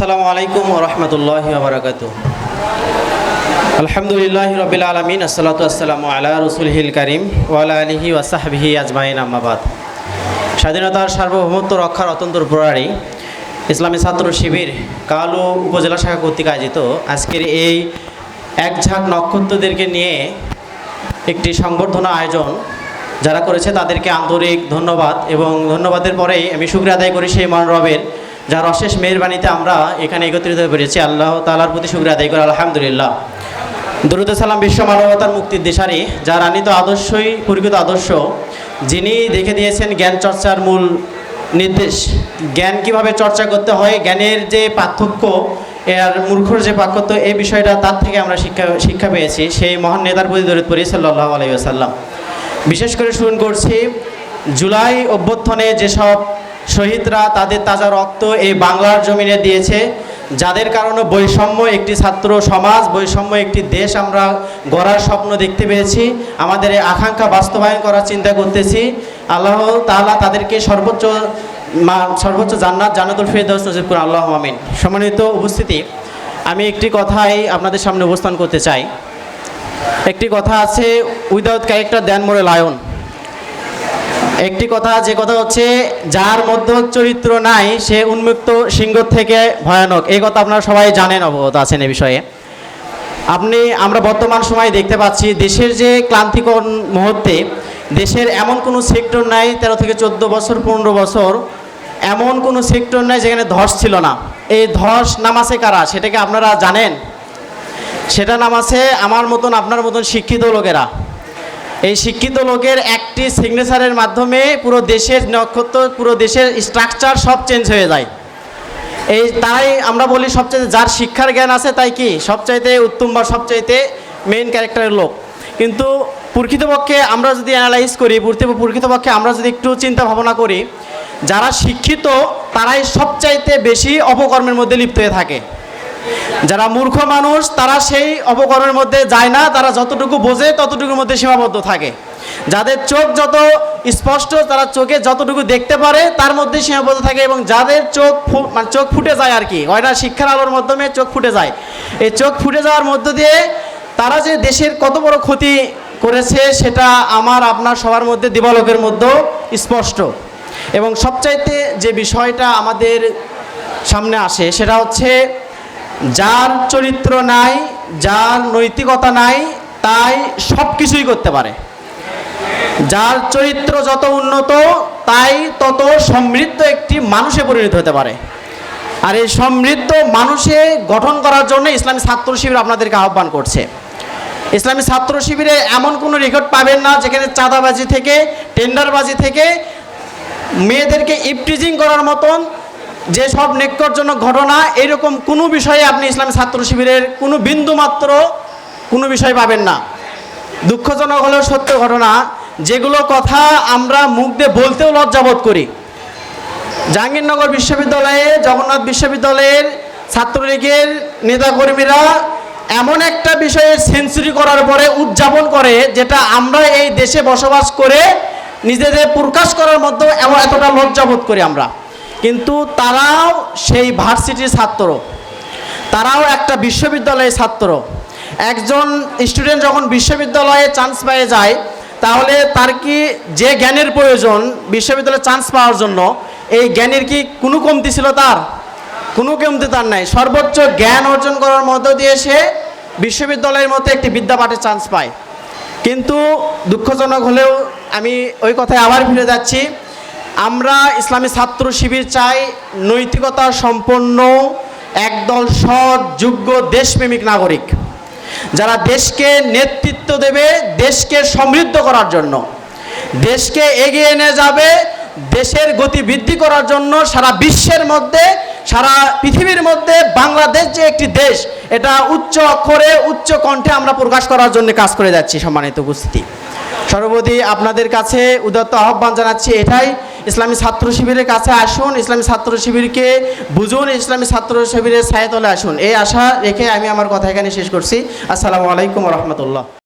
আসসালামু আলাইকুম রহমতুল্লাহ বারাকাতু আলহামদুলিল্লাহ রবিল আলমিন, আসসালাতু আসসালামু আলা রসুলহিল করিম ওয়ালা আলিহি ওয়াসাহবিহি আজমাইন আম্মাবাদ স্বাধীনতার সার্বভৌমত্ব রক্ষার অত্যন্ত প্রহরী ইসলামী ছাত্র শিবির কালু উপজেলা শাখা কর্তৃক আয়োজিত আজকের এই এক ঝাঁক নক্ষত্রদেরকে নিয়ে একটি সংবর্ধনা আয়োজন যারা করেছে তাদেরকে আন্তরিক ধন্যবাদ এবং ধন্যবাদের পরেই আমি শুক্রিয়া আদায় করি সেই মান রবের যার অশেষ মেহরবানিতে আমরা এখানে একত্রিত হয়ে পড়েছি আল্লাহ তালার প্রতি শুক্রিয়া আদায় করে, আলহামদুলিল্লাহ। দরুদ সালাম বিশ্ব মানবতার মুক্তির দিশারি, যার আনিত আদর্শই পরিচিত আদর্শ, যিনি দেখে দিয়েছেন জ্ঞান চর্চার মূল নির্দেশ। জ্ঞান কীভাবে চর্চা করতে হয়, জ্ঞানের যে পার্থক্য, এর মূর্খর যে পার্থক্য এই বিষয়টা তার থেকে আমরা শিক্ষা শিক্ষা পেয়েছি, সেই মহান নেতার প্রতি দরিদ পড়ি সাল্লাহ আলাইসাল্লাম বিশেষ করে শুরু করছি, জুলাই অভ্যর্থনে যেসব শহীদরা তাদের তাজা রক্ত এই বাংলার জমিনে দিয়েছে, যাদের কারণে বৈষম্য একটি ছাত্র সমাজ, বৈষম্য একটি দেশ আমরা গড়ার স্বপ্ন দেখতে পেয়েছি। আমাদের এই আকাঙ্ক্ষা বাস্তবায়ন করার চিন্তা করতেছি। আল্লাহ তাআলা তাদেরকে সর্বোচ্চ সর্বোচ্চ জান্নাত, জান্নাতুল ফেরদৌস নজিব আল্লাহ, আমিন। সম্মানিত উপস্থিতি, আমি একটি কথাই আপনাদের সামনে উপস্থান করতে চাই। একটি কথা আছে, উইদাউট ক্যারেক্টার দেন মোরে লায়ন। একটি কথা, যে কথা হচ্ছে, যার মধ্যে চরিত্র নাই, সে উন্মুক্ত সিংহ থেকে ভয়ানক। এই কথা আপনারা সবাই জানেন, অবগত আছেন এ বিষয়ে। আপনি, আমরা বর্তমান সময়ে দেখতে পাচ্ছি, দেশের যে ক্লান্তিকর মুহূর্তে, দেশের এমন কোনো সেক্টর নাই, তেরো থেকে চোদ্দ বছর, পনেরো বছর, এমন কোনো সেক্টর নাই যেখানে ধস ছিল না। এই ধস নামাছে কারা? সেটাকে আপনারা জানেন? সেটা নামাছে আমার মতন, আপনার মতন শিক্ষিত লোকেরা। এই শিক্ষিত লোকের একটি সিগনেচারের মাধ্যমে পুরো দেশের নক্ষত্র, পুরো দেশের স্ট্রাকচার সব চেঞ্জ হয়ে যায়। এই তাই আমরা বলি সবচাইতে যার শিক্ষার জ্ঞান আছে তাই কি? সবচাইতে উত্তম বা সবচাইতে মেইন ক্যারেক্টারের লোক। কিন্তু প্রকৃতপক্ষে আমরা যদি অ্যানালাইজ করি প্রকৃত- প্রকৃতপক্ষে আমরা যদি একটু চিন্তা ভাবনা করি, যারা শিক্ষিত তারাই সবচাইতে বেশি অপকর্মের মধ্যে লিপ্ত হয়ে থাকে। যারা মূর্খ মানুষ, তারা সেই অপকর্মের মধ্যে যায় না। তারা যতটুকু বোঝে, ততটুকুর মধ্যে সীমাবদ্ধ থাকে। যাদের চোখ যত স্পষ্ট, তারা চোখে যতটুকু দেখতে পারে, তার মধ্যে সীমাবদ্ধ থাকে এবং যাদের চোখ মানে চোখ ফুটে যায় আর কি। ওইটা শিক্ষার আলোর মাধ্যমে চোখ ফুটে যায়। এই চোখ ফুটে যাওয়ার মধ্য দিয়ে তারা যে দেশের কত বড় ক্ষতি করেছে, সেটা আমার, আপনার সবার মধ্যে দিবালোকের মধ্যেও স্পষ্ট। এবং সবচাইতে যে বিষয়টা আমাদের সামনে আসে, সেটা হচ্ছে যার চরিত্র নাই, যার নৈতিকতা নাই, তাই সব কিছুই করতে পারে। যার চরিত্র যত উন্নত, তাই তত সমৃদ্ধ একটি মানুষে পরিণত হতে পারে। আর এই সমৃদ্ধ মানুষে গঠন করার জন্য ইসলামী ছাত্র শিবির আপনাদেরকে আহ্বান করছে। ইসলামী ছাত্র শিবিরে এমন কোনো রেকর্ড পাবেন না, যেখানে চাঁদাবাজি থেকে টেন্ডারবাজি থেকে মেয়েদেরকে ইপটিজিং করার মতন যে সব নেকরজনক ঘটনা, এরকম কোনো বিষয়ে আপনি ইসলামী ছাত্র শিবিরের কোনো বিন্দু মাত্র কোনো বিষয় পাবেন না। দুঃখজনক হলেও সত্য ঘটনা, যেগুলো কথা আমরা মুখ দিয়ে বলতেও লজ্জাবোধ করি। জাহাঙ্গীরনগর বিশ্ববিদ্যালয়ে, জগন্নাথ বিশ্ববিদ্যালয়ের ছাত্রলীগের নেতাকর্মীরা এমন একটা বিষয়ে সেঞ্চুরি করার পরে উদযাপন করে, যেটা আমরা এই দেশে বসবাস করে নিজেদের প্রকাশ করার মধ্যে এমন এতটা লজ্জাবোধ করি আমরা। কিন্তু তারাও সেই ভার্সিটির ছাত্র। তারাও একটা বিশ্ববিদ্যালয়ের ছাত্র। একজন স্টুডেন্ট যখন বিশ্ববিদ্যালয়ে চান্স পেয়ে যায়, তাহলে তার কি যে জ্ঞানের প্রয়োজন বিশ্ববিদ্যালয়ে চান্স পাওয়ার জন্য, এই জ্ঞানের কি কোনো কমতি ছিল তার? কোনো কমতি তার নাই। সর্বোচ্চ জ্ঞান অর্জন করার মধ্য দিয়ে সে বিশ্ববিদ্যালয়ের মতো একটি বিদ্যাপাঠের চান্স পায়। কিন্তু দুঃখজনক হলেও আমি ওই কথায় আবার ফিরে যাচ্ছি। আমরা ইসলামী ছাত্র শিবির চাই নৈতিকতা সম্পন্ন, একদল সৎ, যোগ্য দেশপ্রেমিক নাগরিক। যারা দেশকে নেতৃত্ব দেবে, দেশকে সমৃদ্ধ করার জন্য। দেশকে এগিয়ে নিয়ে যাবে, দেশের গতি বৃদ্ধি করার জন্য সারা বিশ্বের মধ্যে, সারা পৃথিবীর মধ্যে বাংলাদেশ যে একটি দেশ, এটা উচ্চ অক্ষরে, উচ্চ কণ্ঠে আমরা প্রকাশ করার জন্য কাজ করে যাচ্ছি, সম্মানিত উপস্থিতি। সর্বপ্রতি আপনাদের কাছে উদাত্ত আহ্বান জানাচ্ছি, এটাই ইসলামী ছাত্র শিবিরের কাছে আসুন, ইসলামী ছাত্র শিবিরকে বুঝুন, ইসলামী ছাত্র শিবিরের ছায়াতলে আসুন। এই আশা রেখে আমি আমার কথা এখানে শেষ করছি। আসসালামু আলাইকুম রহমতুল্লাহ।